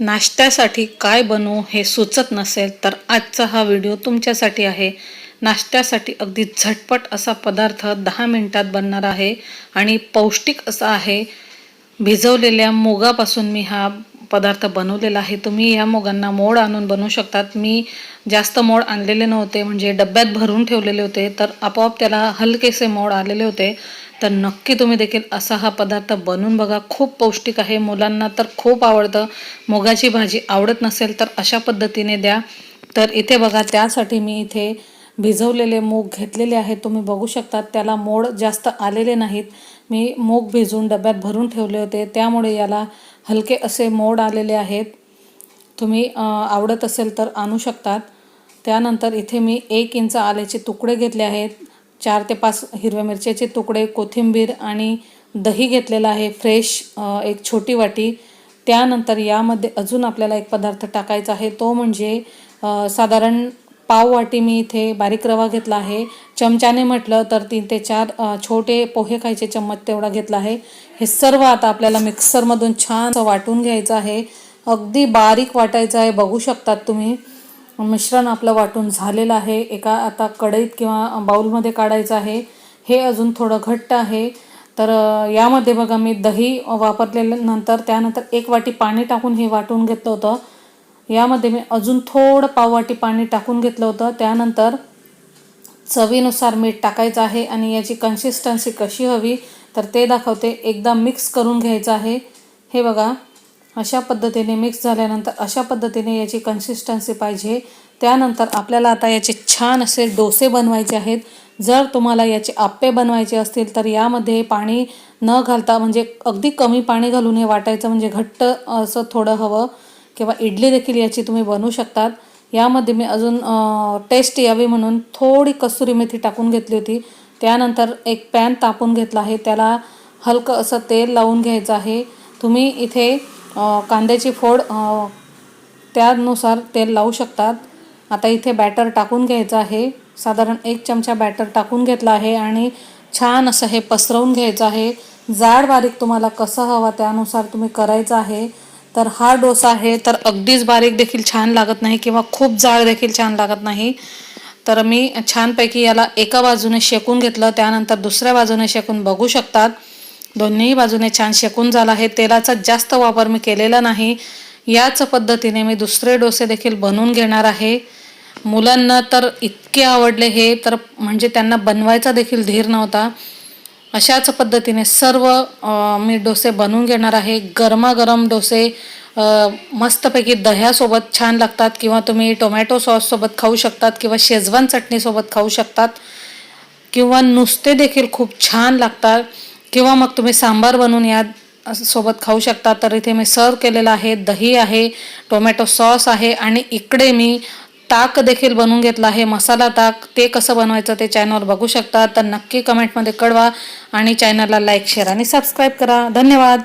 नाश्त्यासाठी काय बनवू हे सुचत नसेल तर आजचा हा व्हिडिओ तुमच्यासाठी आहे. नाश्त्यासाठी अगदी झटपट असा पदार्थ दहा मिनटात बनणार आहे. आणि पौष्टिक असा आहे. भिजवलेल्या मुगापासून मी हा पदार्थ बनवलेला आहे तुम्ही या मोगांना मोड आणून बनवू शकतात. मी जास्त मोड आणलेले नव्हते म्हणजे डब्यात भरून ठेवलेले होते तर आपोआप त्याला हलकेसे मोड आलेले होते. तर नक्की तुम्ही देखील असा हा पदार्थ बनवून बघा. खूप पौष्टिक आहे मुलांना तर खूप आवडतं. मुगाची भाजी आवडत नसेल तर अशा पद्धतीने द्या. तर इथे बघा त्यासाठी मी इथे भिजवलेले मूग घेतलेले आहेत. तुम्ही बघू शकता त्याला मोड जास्त आलेले नाहीत. मी मूग भिजवून डब्यात भरून ठेवले होते. त्यामुळे याला हलके असे मोड आलेले आहेत. तुम्ही आवडत असेल तर आणू शकतात. त्यानंतर इथे मी एक इंच आल्याचे तुकडे घेतले आहेत. चार ते पाच हिरव्या मिरच्याचे तुकडे कोथिंबीर आणि दही घेतलेलं आहे. फ्रेश एक छोटी वाटी. त्यानंतर यामध्ये अजून आपल्याला एक पदार्थ टाकायचा आहे. तो म्हणजे साधारण पाव वाटी मी इथे बारीक रवा घेतला आहे. चमच्याने म्हटलं तर तीन ते चार छोटे पोहे खायचे चम्मच तेवढा घेतला आहे. हे सर्व आता आपल्याला मिक्सरमधून छान वाटून घ्यायचं आहे. अगदी बारीक वाटायचं आहे. बघू शकतात तुम्ही. मिश्रण आपलं वाटून झालेलं आहे. एका आता कढईत किंवा बाऊलमध्ये काढायचं आहे. हे अजून थोडं घट्ट आहे. तर यामध्ये बघा मी दही वापरलेल्यानंतर त्यानंतर एक वाटी पाणी टाकून हे वाटून घेतलं होतं. यामध्ये मी अजून थोडं पाववाटी पाणी टाकून घेतलं होतं. त्यानंतर चवीनुसार मीठ टाकायचं आहे आणि याची कन्सिस्टन्सी कशी हवी तर ते दाखवते. एकदा मिक्स करून घ्यायचं आहे. हे बघा अशा पद्धतीने मिक्स झाल्यानंतर अशा पद्धतीने याची कन्सिस्टन्सी पाहिजे. त्यानंतर आपल्याला आता याचे छान असे डोसे बनवायचे आहेत. जर तुम्हाला याचे आप्पे बनवायचे असतील तर यामध्ये पाणी न घालता म्हणजे अगदी कमी पाणी घालून हे वाटायचं म्हणजे घट्ट असं थोडं हवं. किंवा इडली देखील याची तुम्ही बनवू शकतात. यामध्ये मी अजून टेस्ट यावी म्हणून थोडी कसुरी मेथी टाकून घेतली होती. त्यानंतर एक पॅन तापून घेतला आहे. त्याला हलकं असं तेल लावून घ्यायचं आहे. तुम्ही इथे कांद्याची फोड त्यानुसार तेल लावू शकतात. आता इथे बॅटर टाकून घ्यायचं आहे. साधारण एक चमचा बॅटर टाकून घेतला आहे आणि छान असं हे पसरवून घ्यायचं आहे. जाड बारीक तुम्हाला कसं हवा त्यानुसार तुम्ही करायचं आहे. तर हा डोसा आहे तर अगदीच बारीक देखील छान लागत नाही किंवा खूप जाड देखील छान लागत नाही. तर मी छानपैकी याला एका बाजूने शेकून घेतलं त्यानंतर दुसऱ्या बाजूने शेकून बघू शकतात. दोन्ही बाजूने छान शेकून झाला आहे. तेलाचा जास्त वापर मी केलेला नाही. याच पद्धतीने मी दुसरे डोसे देखील बनवून घेणार आहे. मुलांना तर इतके आवडले हे तर म्हणजे त्यांना बनवायचा देखील धीर नव्हता. अशाच पद्धतीने सर्व मी डोसे बनवून घेणार आहे. गरमागरम डोसे मस्तपैकी दह्यासोबत छान लागतात किंवा तुम्ही टोमॅटो सॉससोबत खाऊ शकतात किंवा शेजवान चटणीसोबत खाऊ शकतात किंवा नुसते देखील खूप छान लागतात किंवा मग तुम्ही सांबार बनवून या सोबत खाऊ शकता. तर इथे मी सर्व केलेलं आहे. दही आहे टोमॅटो सॉस आहे आणि इकडे मी ताक देखील बनवून घेतला आहे. मसाला ताक ते कसं बनवायचं ते चॅनल बघू शकता. तर नक्की कमेंटमध्ये कळवा आणि चॅनलला लाईक शेअर आणि सबस्क्राईब करा. धन्यवाद.